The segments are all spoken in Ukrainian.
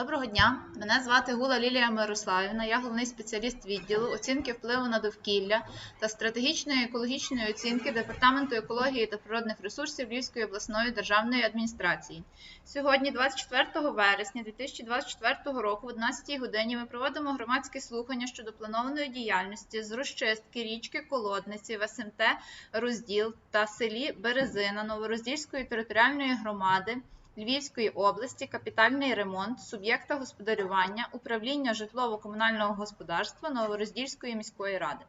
Доброго дня, мене звати Гула Лілія Мирославівна. Я головний спеціаліст відділу оцінки впливу на довкілля та стратегічної екологічної оцінки Департаменту екології та природних ресурсів Львівської обласної державної адміністрації. Сьогодні, 24 вересня 2024 року, в 11 годині, ми проводимо громадські слухання щодо планованої діяльності з розчистки річки Колодниці в СМТ Розділ та селі Березина Новороздільської територіальної громади. Львівської області капітальний ремонт суб'єкта господарювання управління житлово-комунального господарства Новороздільської міської ради.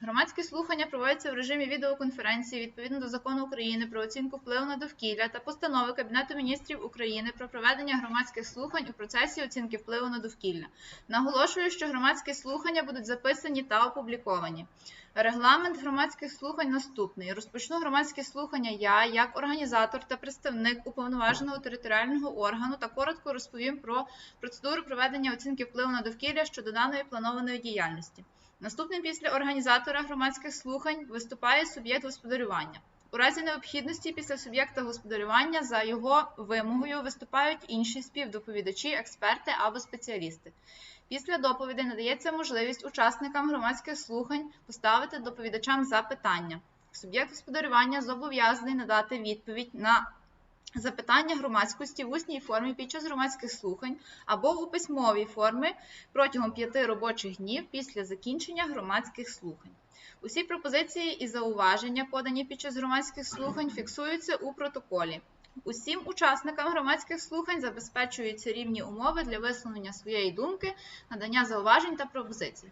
Громадські слухання проводяться в режимі відеоконференції відповідно до закону України про оцінку впливу на довкілля та постанови Кабінету міністрів України про проведення громадських слухань у процесі оцінки впливу на довкілля. Наголошую, що громадські слухання будуть записані та опубліковані. Регламент громадських слухань наступний. Розпочну громадські слухання я, як організатор та представник уповноваженого територіального органу, та коротко розповім про процедуру проведення оцінки впливу на довкілля щодо даної планованої діяльності. Наступним після організатора громадських слухань виступає суб'єкт господарювання. У разі необхідності після суб'єкта господарювання за його вимогою виступають інші співдоповідачі, експерти або спеціалісти. Після доповідей надається можливість учасникам громадських слухань поставити доповідачам запитання. Суб'єкт господарювання зобов'язаний надати відповідь на запитання громадськості в усній формі під час громадських слухань або у письмовій формі протягом п'яти робочих днів після закінчення громадських слухань. Усі пропозиції і зауваження, подані під час громадських слухань, фіксуються у протоколі. Усім учасникам громадських слухань забезпечуються рівні умови для висловлення своєї думки, надання зауважень та пропозицій.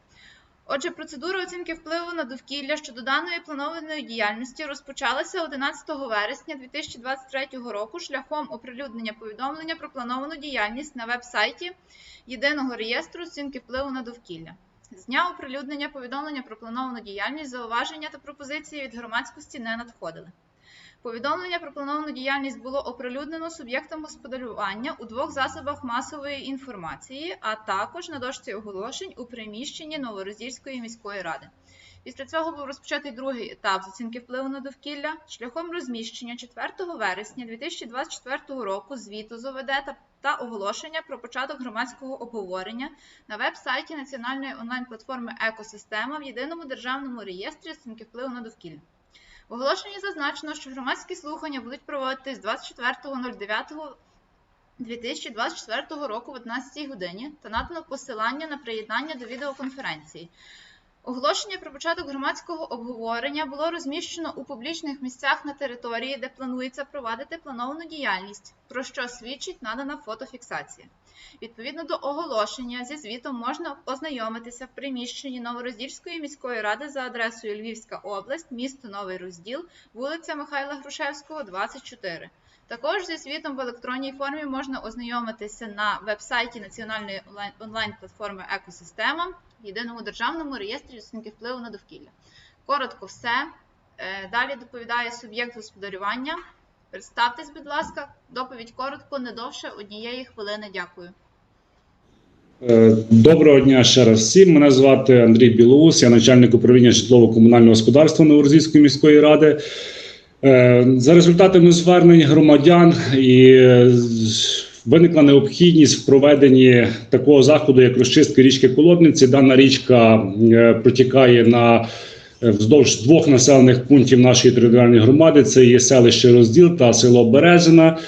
Отже, процедура оцінки впливу на довкілля щодо даної планованої діяльності розпочалася 11 вересня 2023 року шляхом оприлюднення повідомлення про плановану діяльність на веб-сайті Єдиного реєстру оцінки впливу на довкілля. З дня оприлюднення повідомлення про плановану діяльність зауваження та пропозиції від громадськості не надходили. Повідомлення про плановану діяльність було оприлюднено суб'єктом господарювання у двох засобах масової інформації, а також на дошці оголошень у приміщенні Новороздільської міської ради. Після цього був розпочатий другий етап з оцінки впливу на довкілля шляхом розміщення 4 вересня 2024 року звіту з ОВД та, та оголошення про початок громадського обговорення на веб-сайті Національної онлайн-платформи Екосистема в єдиному державному реєстрі оцінки впливу на довкілля. В оголошенні зазначено, що громадські слухання будуть проводитись 24.09.2024 року в 11 годині та надано посилання на приєднання до відеоконференції. Оголошення про початок громадського обговорення було розміщено у публічних місцях на території, де планується провадити плановану діяльність, про що свідчить надана фотофіксація. Відповідно до оголошення зі звітом можна ознайомитися в приміщенні Новороздільської міської ради за адресою Львівська область, місто Новий Розділ, вулиця Михайла Грушевського, 24. Також зі звітом в електронній формі можна ознайомитися на веб-сайті Національної онлайн- онлайн-платформи Екосистема в єдиному державному реєстрі оцінки впливу на довкілля. Коротко все. Е, Далі доповідає суб'єкт господарювання. Представтесь, будь ласка, доповідь коротко, не довше однієї хвилини. Дякую. Е, Доброго дня ще раз всім. Мене звати Андрій Білоус, я начальник управління житлово-комунального господарства Новорозійської міської ради. Е, За результатами звернень громадян і е, виникла необхідність в проведенні такого заходу, як розчистка річки Колодниці. Дана річка е, протікає на вздовж двох населених пунктів нашої територіальної громади. Це є селище Розділ та село Березина.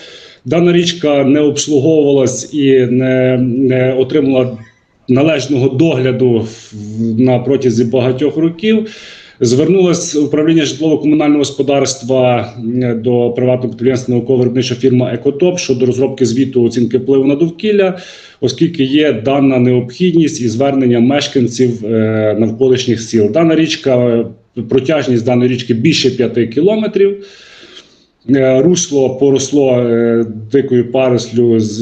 Дана річка не обслуговувалась і не, не отримала належного догляду на протязі багатьох років. Звернулось управління житлово-комунального господарства до приватного підприємства науково-виробнича фірма Екотоп щодо розробки звіту оцінки впливу на довкілля, оскільки є дана необхідність і звернення мешканців е, навколишніх сіл. Дана річка, е, протяжність даної річки більше 5 кілометрів. Е, Русло поросло дикою парослю з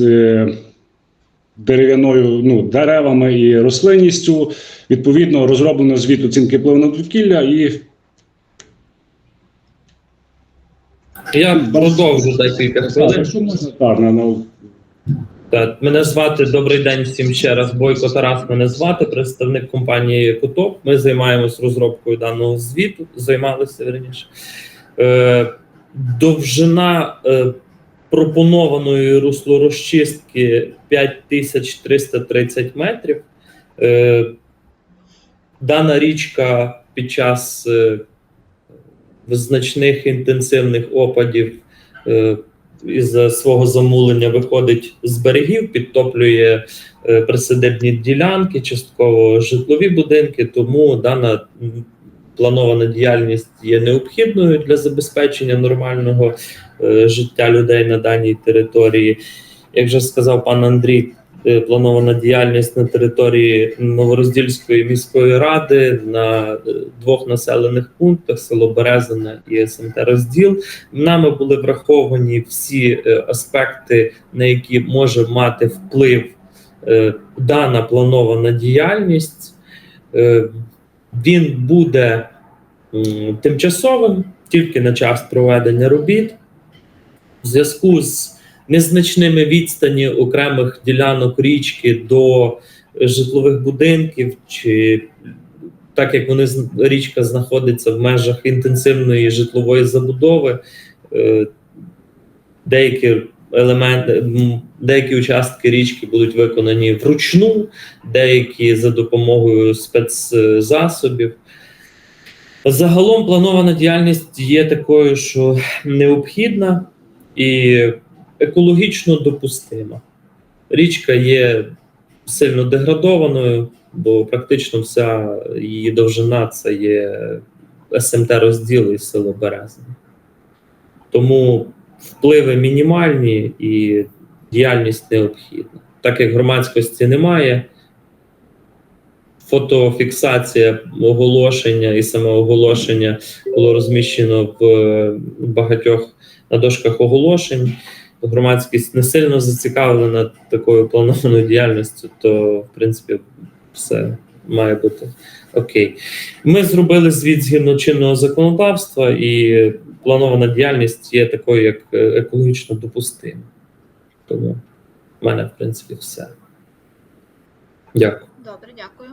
дерев'яною ну, деревами і рослинністю. Відповідно, розроблено звіт оцінки впливу на довкілля і Я продовжу декілька хвилин. можна так, на, на, Так, мене звати добрий день всім ще раз. Бойко Тарас мене звати, представник компанії Кутоп. Ми займаємось розробкою даного звіту, займалися верніше. Е, довжина е, пропонованої руслорозчистки 5330 метрів. Е, Дана річка під час е, значних інтенсивних опадів е, із свого замулення виходить з берегів, підтоплює е, присадибні ділянки, частково житлові будинки, тому дана планована діяльність є необхідною для забезпечення нормального е, життя людей на даній території. Як вже сказав пан Андрій, планована діяльність на території Новороздільської міської ради на е, двох населених пунктах село Березине і СМТ Розділ. Нами були враховані всі е, аспекти, на які може мати вплив е, дана планована діяльність. Е, Він буде тимчасовим тільки на час проведення робіт. В зв'язку з незначними відстані окремих ділянок річки до житлових будинків, чи так як вони річка знаходиться в межах інтенсивної житлової забудови, е, деякі елементи, деякі участки річки будуть виконані вручну, деякі за допомогою спецзасобів. Загалом планована діяльність є такою, що необхідна і екологічно допустима. Річка є сильно деградованою, бо практично вся її довжина це є СМТ розділ і село Березне. Тому впливи мінімальні і діяльність необхідна. Так як громадськості немає, фотофіксація оголошення і саме оголошення було розміщено в багатьох на дошках оголошень. Громадськість не сильно зацікавлена такою планованою діяльністю, то в принципі все має бути окей. Ми зробили звіт згідно чинного законодавства, і планована діяльність є такою, як е, екологічно допустима. Тому в мене, в принципі, все. Дякую. Добре, дякую.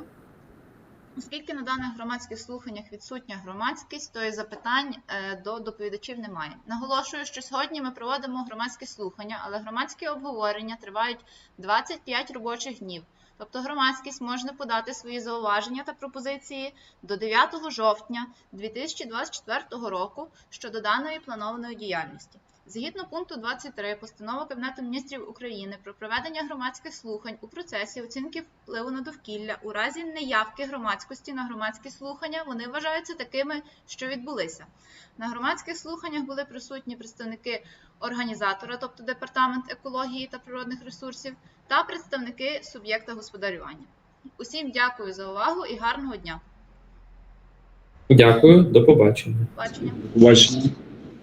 Оскільки на даних громадських слуханнях відсутня громадськість, то і запитань е, до доповідачів немає. Наголошую, що сьогодні ми проводимо громадські слухання, але громадські обговорення тривають 25 робочих днів. Тобто громадськість може подати свої зауваження та пропозиції до 9 жовтня 2024 року щодо даної планованої діяльності. Згідно пункту 23 постанови Кабінету міністрів України про проведення громадських слухань у процесі оцінки впливу на довкілля у разі неявки громадськості на громадські слухання, вони вважаються такими, що відбулися. На громадських слуханнях були присутні представники організатора, тобто департамент екології та природних ресурсів, та представники суб'єкта господарювання. Усім дякую за увагу і гарного дня. Дякую, до побачення. Бачення. Побачення.